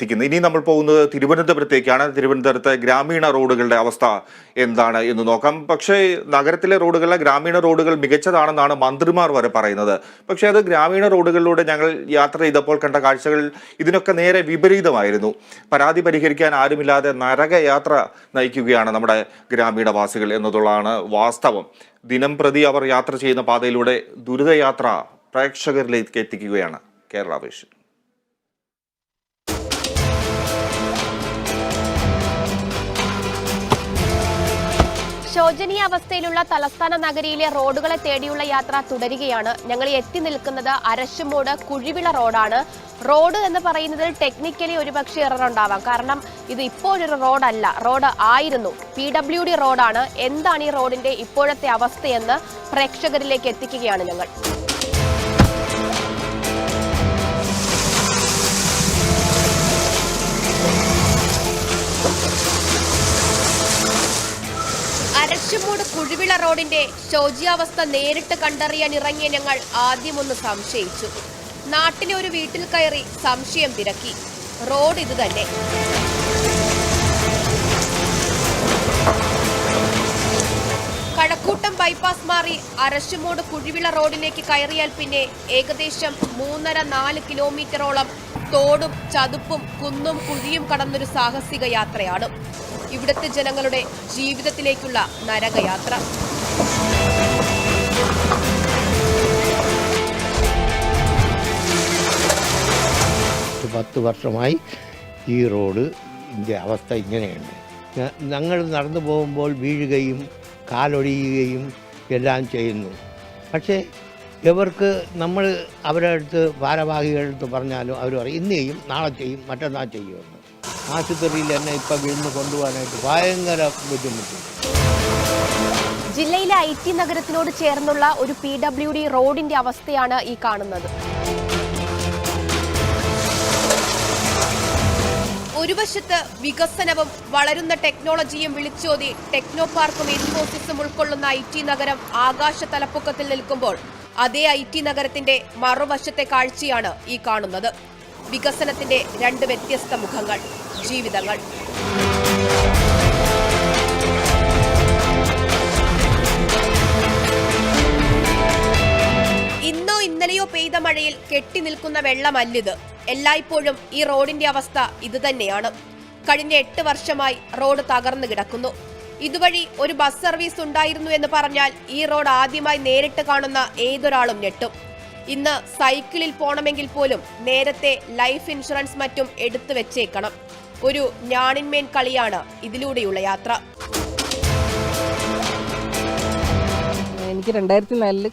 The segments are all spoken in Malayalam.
എത്തിക്കുന്നത് ഇനി നമ്മൾ പോകുന്നത് തിരുവനന്തപുരത്തേക്കാണ്. തിരുവനന്തപുരത്തെ ഗ്രാമീണ റോഡുകളുടെ അവസ്ഥ എന്താണ് എന്ന് നോക്കാം. പക്ഷേ നഗരത്തിലെ റോഡുകളിലെ ഗ്രാമീണ റോഡുകൾ മികച്ചതാണെന്നാണ് മന്ത്രിമാർ വരെ പറയുന്നത്. പക്ഷേ അത് ഗ്രാമീണ റോഡുകളിലൂടെ ഞങ്ങൾ യാത്ര ചെയ്തപ്പോൾ കണ്ട കാഴ്ചകൾ ഇതിനൊക്കെ നേരെ വിപരീതമായിരുന്നു. പരാതി പരിഹരിക്കാൻ ആരുമില്ലാതെ നരകയാത്ര നയിക്കുകയാണ് നമ്മുടെ ഗ്രാമീണവാസികൾ എന്നതുള്ളതാണ് വാസ്തവം. ദിനം പ്രതി അവർ യാത്ര ചെയ്യുന്ന പാതയിലൂടെ ദുരിതയാത്ര പ്രേക്ഷകരിലേക്ക് എത്തിക്കുകയാണ് കേരള വിഷൻ. ശോചനീയ അവസ്ഥയിലുള്ള തലസ്ഥാന നഗരിയിലെ റോഡുകളെ തേടിയുള്ള യാത്ര തുടരുകയാണ്. ഞങ്ങൾ എത്തി നിൽക്കുന്നത് അരശുമൂട് കുഴിവിള റോഡാണ്. റോഡ് എന്ന് പറയുന്നതിൽ ടെക്നിക്കലി ഒരുപക്ഷെ എറർ ഉണ്ടാവാം കാരണം ഇത് ഇപ്പോഴൊരു റോഡല്ല. റോഡ് ആയിരുന്നു. പി ഡബ്ല്യു ഡി റോഡാണ്. എന്താണ് ഈ റോഡിന്റെ ഇപ്പോഴത്തെ അവസ്ഥയെന്ന് പ്രേക്ഷകരിലേക്ക് എത്തിക്കുകയാണ് ഞങ്ങൾ. അരശുമൂട് കുഴിവിള റോഡിന്റെ ശോചിയാവസ്ഥ നേരിട്ട് കണ്ടറിയാൻ ഇറങ്ങിയ ഞങ്ങൾ ആദ്യമൊന്ന് സംശയിച്ചു. നാട്ടിലെ ഒരു വീട്ടിൽ കയറി സംശയം തിരക്കി. റോഡ് ഇത് തന്നെ. കഴക്കൂട്ടം ബൈപ്പാസ് മാറി അരശുമൂട് കുഴിവിള റോഡിലേക്ക് കയറിയാൽ പിന്നെ ഏകദേശം മൂന്നര നാല് കിലോമീറ്ററോളം തോടും ചതുപ്പും കുന്നും കുഴിയും കടന്നൊരു സാഹസിക യാത്രയാണ്. ഇവിടുത്തെ ജനങ്ങളുടെ ജീവിതത്തിലേക്കുള്ള നരകയാത്ര. പത്ത് വർഷമായി ഈ റോഡ് ഇതിന്റെ അവസ്ഥ ഇങ്ങനെയുണ്ട്. ഞങ്ങൾ നടന്നു പോകുമ്പോൾ വീഴുകയും കാലൊടിയുകയും എല്ലാം ചെയ്യുന്നു. പക്ഷേ ഇവർക്ക് നമ്മൾ അവരുടെ അടുത്ത് ഭാരവാഹികളുടെ അടുത്ത് പറഞ്ഞാലും അവർ പറയും ഇന്ന് ചെയ്യും നാളെ ചെയ്യും മറ്റന്നാൾ ചെയ്യുമെന്ന്. ആശുപത്രിയിൽ എന്നെ ഇപ്പം വീണ് കൊണ്ടുപോകാനായിട്ട് ഭയങ്കര ബുദ്ധിമുട്ട്. ജില്ലയിലെ ഐ ടി നഗരത്തിനോട് ചേർന്നുള്ള ഒരു പി ഡബ്ല്യു ഡി റോഡിന്റെ അവസ്ഥയാണ് ഈ കാണുന്നത്. ഒരു വശത്ത് വികസനവും വളരുന്ന ടെക്നോളജിയും വിളിച്ചോതി ടെക്നോ പാർക്കും ഇൻഫോസിസും ഉൾക്കൊള്ളുന്ന ഐ ടി നഗരം ആകാശ തലപ്പൊക്കത്തിൽ നിൽക്കുമ്പോൾ അതേ ഐ ടി നഗരത്തിന്റെ മറുവശത്തെ കാഴ്ചയാണ് ഈ കാണുന്നത്. വികസനത്തിന്റെ രണ്ട് വ്യത്യസ്ത മുഖങ്ങൾ ജീവിതങ്ങൾ. ഇന്നോ ഇന്നലെയോ പെയ്ത മഴയിൽ കെട്ടി നിൽക്കുന്ന വെള്ളമല്ലിത്. എല്ലായ്പ്പോഴും ഈ റോഡിന്റെ അവസ്ഥ ഇതുതന്നെയാണ്. കഴിഞ്ഞ എട്ട് വർഷമായി റോഡ് തകർന്നു കിടക്കുന്നു. ഇതുവഴി ഒരു ബസ് സർവീസ് ഉണ്ടായിരുന്നു എന്ന് പറഞ്ഞാൽ ഈ റോഡ് ആദ്യമായി നേരിട്ട് കാണുന്ന ഏതൊരാളും ഞെട്ടും. ഇന്ന് സൈക്കിളിൽ പോണമെങ്കിൽ പോലും നേരത്തെ ലൈഫ് ഇൻഷുറൻസ് മറ്റും എടുത്തു വെച്ചേക്കണം. ഒരു ഞാണിന്മേൻ കളിയാണ് ഇതിലൂടെയുള്ള യാത്ര. എനിക്ക് രണ്ടായിരത്തി നാലിൽ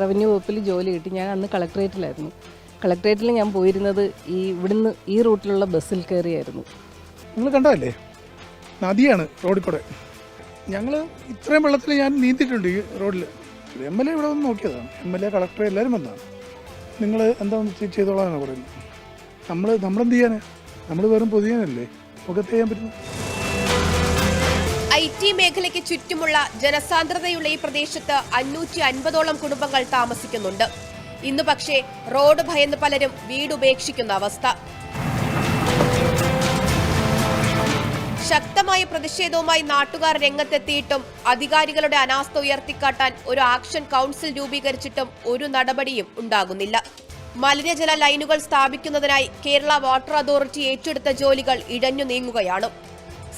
റവന്യൂ വകുപ്പിൽ ജോലി കിട്ടി. ഞാൻ അന്ന് കളക്ടറേറ്റിലായിരുന്നു കളക്ടറേറ്റിൽ ഞാൻ പോയിരുന്നത് ഈ ഇവിടുന്ന് ഈ റൂട്ടിലുള്ള ബസ്സിൽ കയറിയായിരുന്നു. നിങ്ങൾ കണ്ടതല്ലേ? നദിയാണ് റോഡിൽ കൂടെ. ഞങ്ങൾ ഇത്രയും വെള്ളത്തിൽ ഞാൻ നീന്തിയിട്ടുണ്ട് ഈ റോഡിൽ. എം എൽ എ ഇവിടെ വന്ന് നോക്കിയതാണ്. എം എൽ എ കളക്ടർ എല്ലാവരും വന്നതാണ് നിങ്ങൾ എന്താണെന്ന് വെച്ചാൽ ചെയ്തോളാന്നാണ് പറയുന്നത്. നമ്മൾ നമ്മളെന്ത് ചെയ്യാനാ? നമ്മൾ വെറും പൊതുജനല്ലേ ഒക്കെ ചെയ്യാൻ പറ്റുന്നു ഐ ടി മേഖലയ്ക്ക് ചുറ്റുമുള്ള ജനസാന്ദ്രതയുള്ള ഈ പ്രദേശത്ത് അഞ്ഞൂറ്റി അൻപതോളം കുടുംബങ്ങൾ താമസിക്കുന്നുണ്ട്. ഇന്ന് പക്ഷേ റോഡ് ഭയന്ന് പലരും വീട് ഉപേക്ഷിക്കുന്ന അവസ്ഥ. ശക്തമായ പ്രതിഷേധവുമായി നാട്ടുകാർ രംഗത്തെത്തിയിട്ടും അധികാരികളുടെ അനാസ്ഥ ഉയർത്തിക്കാട്ടാൻ ഒരു ആക്ഷൻ കൗൺസിൽ രൂപീകരിച്ചിട്ടും ഒരു നടപടിയും ഉണ്ടാകുന്നില്ല. മലിനജല ലൈനുകൾ സ്ഥാപിക്കുന്നതിനായി കേരള വാട്ടർ അതോറിറ്റി ഏറ്റെടുത്ത ജോലികൾ ഇഴഞ്ഞു നീങ്ങുകയാണ്.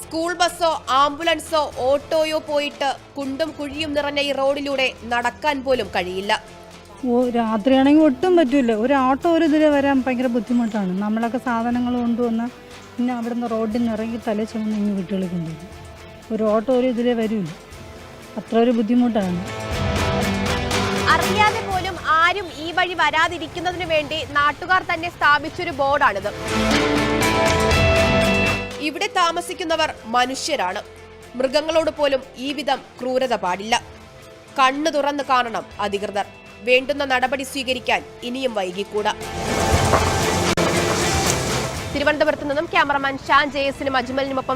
സ്കൂൾ ബസ്സോ ആംബുലൻസോ ഓട്ടോയോ പോയിട്ട് കുണ്ടും കുഴിയും നിറഞ്ഞ ഈ റോഡിലൂടെ നടക്കാൻ പോലും കഴിയില്ല. രാത്രിയാണെങ്കിൽ ഒട്ടും പറ്റൂല. ഒരു ഓട്ടോ ഒരു ഇതിൽ വരാൻ ഭയങ്കര ബുദ്ധിമുട്ടാണ്. നമ്മളൊക്കെ സാധനങ്ങൾ കൊണ്ടുവന്ന് പിന്നെ അവിടുന്ന് റോഡിൽ നിന്ന് ഇറങ്ങി തല ചുമന്ന് ഇങ്ങ് വീട്ടുകളിൽ കൊണ്ടുവരും ഒരു ഓട്ടോ ഒരു ഇതിലേ വരില്ല. അത്ര ഒരു ബുദ്ധിമുട്ടാണ്. അറിയാതെ പോലും ആരും ഈ വഴി വരാതിരിക്കുന്നതിന് വേണ്ടി നാട്ടുകാർ തന്നെ സ്ഥാപിച്ചൊരു ബോർഡാണിത്. ഇവിടെ താമസിക്കുന്നവർ മനുഷ്യരാണ്. മൃഗങ്ങളോട് പോലും ഈ വിധം ക്രൂരത പാടില്ല. കണ്ണു തുറന്ന് കാണണം അധികൃതർ. വേണ്ടുന്ന നടപടി സ്വീകരിക്കാൻ ഇനിയും വൈകിക്കൂടാ. തിരുവനന്തപുരത്ത് നിന്നും ക്യാമറമാൻ ഷാൻ ജയസിനും അജ്മലിനുമൊപ്പം